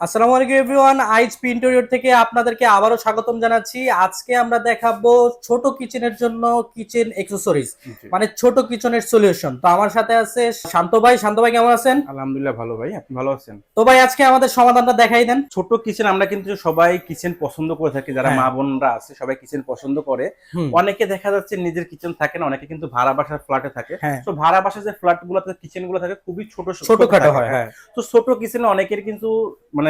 আসসালামু আলাইকুম everyone আইচপি interior থেকে আপনাদেরকে আবারও স্বাগতম জানাচ্ছি। আজকে আমরা দেখাবো ছোট কিচেনের জন্য কিচেন অ্যাক্সেসরিজ মানে ছোট কিচেনের সলিউশন তো আমার সাথে আছে শান্ত ভাই। শান্ত ভাই কেমন আছেন? আলহামদুলিল্লাহ ভালো ভাই আপনি ভালো আছেন? তো ভাই আজকে আমাদের সমাধানটা দেখাই দেন। ছোট কিচেন আমরা কিন্তু সবাই কিচেন পছন্দ করে থাকি যারা হ্যাঁ। মা বোনরা আছে সবাই কিচেন পছন্দ করে। অনেকে দেখা যাচ্ছে নিজের কিচেন থাকে না অনেকে কিন্তু ভাড়া বাসার ফ্ল্যাটে থাকে। হ্যাঁ। তো ভাড়া বাসার যে ফ্ল্যাট গুলোতে কিচেনগুলো থাকে খুবই ছোট ছোটখাটো। হয় হ্যাঁ। তো ছোট কিচেনে অনেকের কিন্তু মানে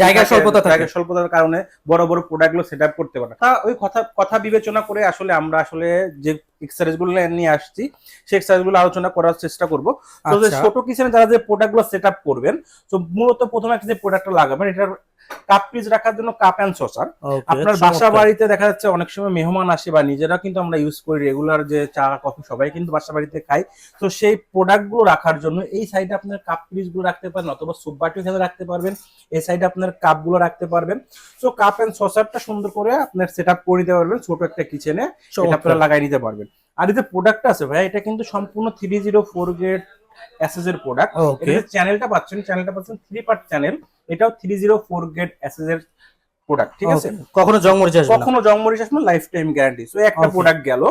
জায়গা থাকে, স্বল্পতা থাকে। জায়গা স্বল্পতার কারণে বড় বড় প্রোডাক্টগুলো সেট আপ করতে পারে তা ওই কথা কথা বিবেচনা করে আসলে আমরা আসলে যে এক্সারসাইজগুলো নিয়ে আসছি সেই এক্সারসাইজগুলো আলোচনা করার চেষ্টা করব তো আচ্ছা। ছোট কিচেনে যারা যে প্রোডাক্টগুলো সেট আপ করবেন তো মূলত প্রথমে একটা যে প্রোডাক্টটা লাগাবেন এটার কাপ পিস রাখার জন্য কাপ অ্যান্ড সসার আপনার বাসা বাড়িতে দেখা যাচ্ছে অনেক সময় মেহমান আসে বা নিজেরা কিন্তু আমরা ইউজ করি রেগুলার যে চা কফি সবাই কিন্তু বাসা বাড়িতে খাই তো সেই প্রোডাক্টগুলো রাখার জন্য এই সাইডে আপনার কাপ পিসগুলো রাখতে পারেন অথবা সুপ বাটি রাখতে পারবেন। এই সাইডে আপনার কাপগুলো রাখতে পারবেন। তো কাপ এন্ড সসারটা সুন্দর করে আপনার সেট আপ করে দিতে পারবেন ছোট একটা কিচেনে এটা চমৎকার। আপনারা লাগাই নিতে পারবেন। আর এই যে প্রোডাক্টটা আছে ভাই এটা কিন্তু সম্পূর্ণ three zero four grade SS এর প্রোডাক্ট এটা চ্যানেলটা পাচ্ছেন চ্যানেলটা পাচ্ছেন থ্রি পার্ট চ্যানেল এটাও three zero four grade SS এর প্রোডাক্ট ঠিক আছে? কখনো জং মরিচ আসবে কখনো জংমরিচ আসবে লাইফ টাইম গ্যারান্টি সো একটা প্রোডাক্ট গেল।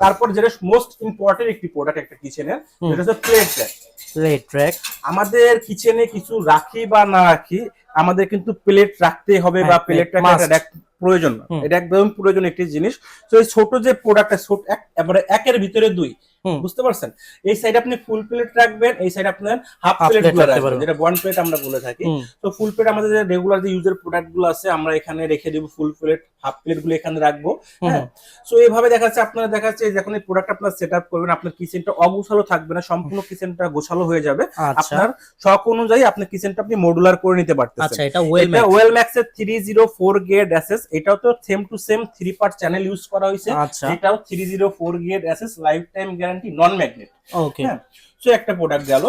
তারপর যেটা মোস্ট ইম্পর্টেন্ট একটি প্রোডাক্ট একটা কিচেনের। যেটা হচ্ছে প্লেট ট্র্যাক প্লেট ট্র্যাক আমাদের কিচেনে কিছু রাখি বা না রাখি আমাদের কিন্তু প্লেট রাখতে হবে বা প্লেটটা must. প্রয়োজন এটা একদম প্রয়োজন একটি জিনিস। তো এই ছোট যে প্রোডাক্টটা ছোট এক একের ভিতরে দুই। বুঝতে পারছেন? এই সাইড আপনি ফুল প্লেট রাখবেন এই সাইডে আপনার হাফ প্লেটগুলো রাখতে রাখবেন যেটা ওয়ান প্লেট আমরা বলে থাকি। তো ফুল প্লেট আমাদের যে রেগুলার যে ইউজের প্রোডাক্টগুলো আছে আমরা এখানে রেখে দেবো ফুল প্লেট হাফ প্লেটগুলো এখানে রাখব হ্যাঁ? সো এইভাবে দেখা যাচ্ছে আপনারা দেখা যাচ্ছে যখন এই প্রোডাক্ট আপনার সেট আপ করবেন আপনার কিচেনটা অগোছালো থাকবে না সম্পূর্ণ কিচেনটা গোছালো হয়ে যাবে। আচ্ছা। আপনার শখ অনুযায়ী আপনার কিচেনটা আপনি মডুলার করে নিতে আচ্ছা এটা ওয়েল এটা ওয়েল ম্যাক্স এর three zero four gear access এটাও তো same to same three part channel use করা হয়েছে। আচ্ছা। এটাও three zero four gear access lifetime guarantee non magnet okay হ্যাঁ? সো একটা প্রোডাক্ট গেল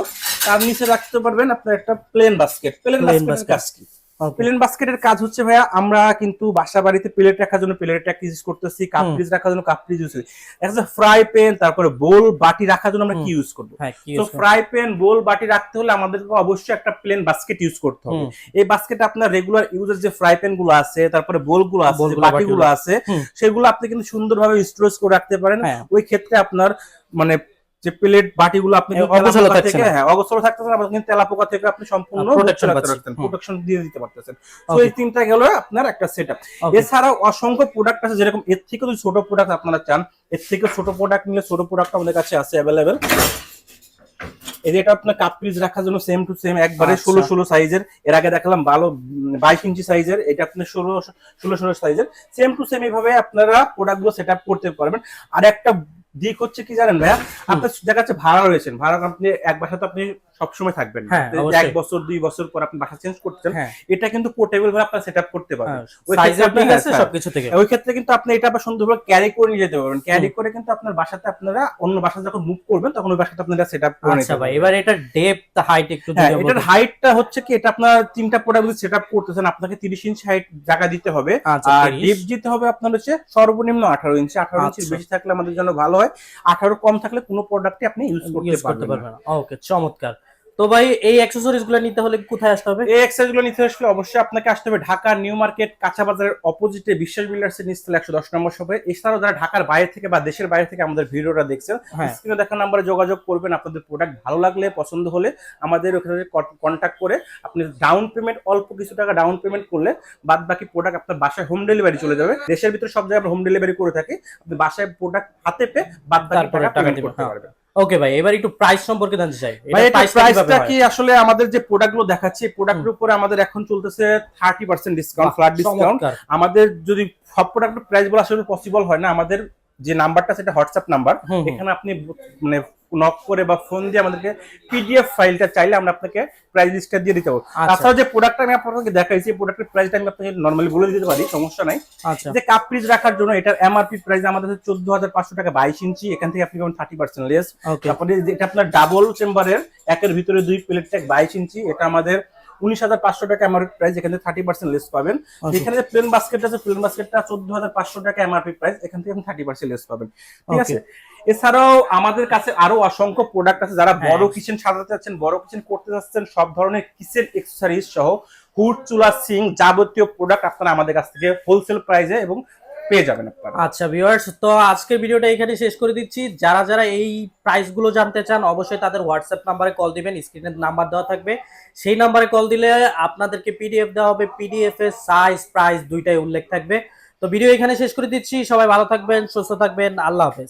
তার নিচে রাখতে পারবেন আপনার একটা প্লেন বাস্কেট প্লেন বাস্কেট কাজ কি? ওকে প্লেন বাস্কেটের কাজ হচ্ছে ভাইয়া আমরা কিন্তু বাসা বাড়িতে প্লেট রাখার জন্য প্লেট ইউজ করতেছি কাপ ফ্রিজ রাখার জন্য কাপ ফ্রিজ ইউজ করছি একটা ফ্রাই প্যান তারপরে বোল বাটি রাখার জন্য আমরা কি ইউজ করব? তো ফ্রাই প্যান বোল বাটি রাখতে হলে আমাদেরকে অবশ্যই একটা প্লেন বাস্কেট ইউজ করতে হবে। এই বাস্কেটে আপনার রেগুলার ইউজের যে ফ্রাই প্যানগুলো আছে তারপরে বোলগুলো আছে বাটি গুলো আছে সেগুলো আপনি কিন্তু সুন্দরভাবে স্টোরেজ করে রাখতে পারেন। হ্যাঁ। ওই ক্ষেত্রে আপনার মানে যে প্লেট বাটিগুলো আপনি অগোছালো থাকছে না। হ্যাঁ অগোছালো থাকতেছে না কিন্তু তেলাপোকা থেকে আপনি সম্পূর্ণ protection পাচ্ছেন। প্রোটেকশন দিয়ে দিতে পারতেছেন তো এই তিনটা গেল আপনার একটা সেটআপ. এছাড়াও অসংখ্য প্রোডাক্ট আছে যেরকম এর থেকে যদি ছোট প্রোডাক্ট আপনারা চান এর থেকে ছোট প্রোডাক্ট নিলে ছোট প্রোডাক্ট আমাদের কাছে আছে অ্যাভেলেবেল এই যে এটা আপনার কাপ পিস রাখার জন্য সেম টু সেম একবারে আচ্ছা। ষোলো ষোলো সাইজের এর আগে দেখালাম ভালো বাইশ ইঞ্চি সাইজের এটা আপনার ষোলো ষোলো ষোলো সাইজের সেম টু সেম এইভাবে আপনারা প্রোডাক্টগুলো সেট আপ করতে পারবেন আর একটা দিক হচ্ছে কি জানেন ভাইয়া? আপনার দেখা যাচ্ছে ভাড়া রয়েছেন। ভাড়া আপনি এক বাসা তো আপনি সবসময় থাকবেন। হ্যাঁ, এক বছর দুই বছর পর আপনি বাসা চেঞ্জ করতেন হ্যাঁ। এটা কিন্তু পোর্টেবল ভাবে আপনার সেট আপ করতে পারবেন। হ্যাঁ ওই সাইজ আপনি- আছে হ্যাঁ, সবকিছু থেকে। ওই ক্ষেত্রে কিন্তু আপনি এটা আবার সুন্দরভাবে ক্যারি করে নিয়ে যেতে পারবেন। ক্যারি করে কিন্তু আপনার বাসাতে আপনারা অন্য বাসা যখন মুভ করবেন তখন ওই বাসাতে আপনারা সেট আপ করে নিতে আচ্ছা ভাই এবার এটা ডেপথ হাইট একটু হ্যাঁ এটার হাইটটা হচ্ছে কি এটা আপনার তিনটা প্রোডাক্ট সেট আপ করতেছেন আপনাকে তিরিশ ইঞ্চি হাইট জায়গা দিতে হবে। আচ্ছা আর 30 ডিপ দিতে হবে আপনার হচ্ছে সর্বনিম্ন আঠারো ইঞ্চি আঠারো ইঞ্চির আচ্ছা। বেশি থাকলে আমাদের জন্য ভালো হয়। আঠারো কম থাকলে কোনো প্রোডাক্টই আপনি ইউজ করতে পারবেন না। ওকে চমৎকার। তো ভাই এই অ্যাকসেসরিজগুলো নিতে হলে কোথায় আসতে হবে? এই এক্সারসাইজগুলো নিতে আসলে অবশ্যই আপনাকে আসতে হবে ঢাকা নিউ মার্কেট কাঁচা বাজারের অপোজিটে বিশ্বাস বিল্ডার্স এর নিচতলা একশো দশ নম্বর শপে এছাড়াও যারা ঢাকার বাইরে থেকে বা দেশের বাইরে থেকে আমাদের ভিডিওটা দেখছেন স্ক্রিনে দেখা নাম্বারে যোগাযোগ করবেন আপনাদের প্রোডাক্ট ভালো লাগলে পছন্দ হলে আমাদের ওখানে কন্ট্যাক্ট করে আপনি ডাউন পেমেন্ট অল্প কিছু টাকা ডাউন পেমেন্ট করলে বাদ বাকি প্রোডাক্ট আপনার বাসায় হোম ডেলিভারি চলে যাবে। দেশের ভিতরে সব জায়গায় আমরা হোম ডেলিভারি করে থাকি আপনি বাসায় প্রোডাক্ট হাতে পেয়ে বাদ বাকি টাকা পেমেন্ট করতে হ্যাঁ। পারবেন। ওকে ভাই এবার একটু প্রাইস সম্পর্কে জানতে চাই। ভাই প্রাইসটা? কি আসলে আমাদের যে প্রোডাক্টগুলো দেখাচ্ছি প্রোডাক্টের উপরে আমাদের এখন চলতেছে thirty percent discount flat discount আমাদের যদি সব প্রোডাক্টের প্রাইস বলা আসলে পসিবল হয় না আমাদের যে নাম্বারটা সেটা হোয়াটসঅ্যাপ নাম্বার। এখানে আপনি মানে নক করে বা ফোন দিয়ে আমাদেরকে পিডিএফ ফাইলটা চাইলে আমরা আপনাকে প্রাইস লিস্টটা দিয়ে দিতে পারব। আচ্ছা। তাছাড়া যে প্রোডাক্টটা আমি আপনাকে দেখাইছি প্রোডাক্টের প্রাইসটা আমি আপনাকে নর্মালি বলে দিতে পারি সমস্যা নাই। আচ্ছা। যে কাপ ফ্রিজ রাখার জন্য এটার এমআরপি প্রাইস আমাদের চোদ্দ হাজার পাঁচশো টাকা বাইশ ইঞ্চি এখান থেকে আপনি পাবেন থার্টি পার্সেন্ট লেস তারপরে এটা আপনার ডাবল চেম্বারের একের ভিতরে দুই প্লেট বাইশ ইঞ্চি এটা আমাদের উনিশ হাজার পাঁচশো টাকা এমআরপি প্রাইস এখানে থার্টি পার্সেন্ট লেস পাবেন আচ্ছা। এখানে যে প্লেন আছে প্লেন বাস্কেটটা চোদ্দ হাজার পাঁচশো টাকা এমআরপি প্রাইস এখান থেকে থার্টি পার্সেন্ট লেস পাবেন ঠিক আছে এছাড়াও আমাদের কাছে আরও অসংখ্য প্রোডাক্ট আছে যারা হ্যাঁ। বড় কিচেন সাজাতে চাচ্ছেন বড় কিচেন করতে চাচ্ছেন সব ধরনের কিচেন এক্সেসরিজ সহ হুড চুলা সিং যাবতীয় প্রোডাক্ট আপনারা আমাদের কাছ থেকে হোলসেল প্রাইসে এবং পেয়ে যাবেন আপনারা। আচ্ছা ভিউয়ার্স তো আজকের ভিডিওটা এখানে শেষ করে দিচ্ছি। যারা যারা এই প্রাইসগুলো জানতে চান, অবশ্যই তাদের হোয়াটসঅ্যাপ নাম্বারে কল দিবেন স্ক্রিনে নাম্বার দেওয়া থাকবে। সেই নাম্বারে কল দিলে আপনাদেরকে পিডিএফ দেওয়া হবে পিডিএফ এর সাইজ প্রাইস দুইটাই উল্লেখ থাকবে। তো ভিডিও এখানে শেষ করে দিচ্ছি। সবাই ভালো থাকবেন, সুস্থ থাকবেন, আল্লাহ হাফেজ।